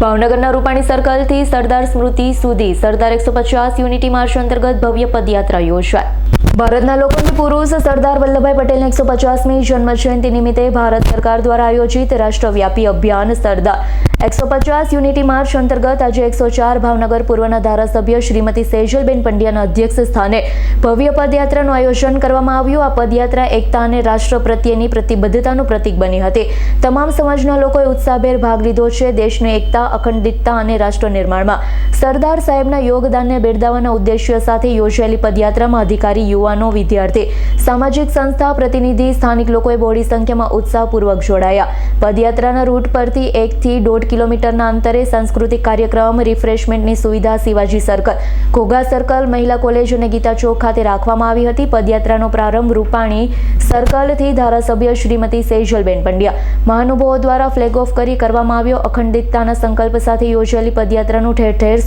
ભાવનગરના રૂપાણી સર્કલથી સરદાર સ્મૃતિ સુધી સરદાર એકસો પચાસ યુનિટી માર્ચ અંતર્ગત ભવ્ય પદયાત્રા યોજાય ભારતના લોકોની પુરુષ સરદાર વલ્લભભાઈ પટેલની એકસો પચાસમી જન્મ જયંતિ નિમિત્તે ભારત સરકાર દ્વારા આયોજિત રાષ્ટ્રવ્યાપી અભિયાન સરદાર એકસો પચાસ યુનિટી માર્ચ અંતર્ગત આજે એકસો ચાર ભાવનગર પૂર્વના ધારાસભ્ય શ્રીમતી સેજલબેન પંડ્યાના અધ્યક્ષ સ્થાને ભવ્ય પદયાત્રાનું આયોજન કરવામાં આવ્યું. આ પદયાત્રા એકતા અને રાષ્ટ્ર પ્રત્યેની પ્રતિબદ્ધતાનું પ્રતીક બની હતી. તમામ સમાજના લોકોએ ઉત્સાહભેર ભાગ લીધો છે. દેશની એકતા, અખંડિતતા અને રાષ્ટ્ર નિર્માણમાં સરદાર સાહેબના યોગદાનને બિરદાવવાના ઉદ્દેશ્ય સાથે યોજાયેલી પદયાત્રામાં અધિકારી, યુવાનો વિદ્યાર્થી સામાજિક સંસ્થા, પ્રતિનિધિ, સ્થાનિક લોકોએ બહોળી સંખ્યામાં ઉત્સાહપૂર્વક જોડાયા. પદયાત્રાના રૂટ પરથી એકથી દોઢ કિલોમીટરના અંતરે સાંસ્કૃતિક કાર્યક્રમ, રિફ્રેશમેન્ટની સુવિધા, શિવાજી સર્કલ. ઘોઘા સર્કલ મહિલા કોલેજ અને ગીતા ચોક ખાતે રાખવામાં આવી હતી. પદયાત્રાનો પ્રારંભ રૂપાણી સર્કલથી ધારાસભ્ય શ્રીમતી સેજલબેન પંડ્યા. મહાનુભાવો દ્વારા ફ્લેગ ઓફ કરી કરવામાં આવ્યો. અખંડિતતાના સંકલ્પ સાથે યોજાયેલી પદયાત્રાનું ઠેર ઠેર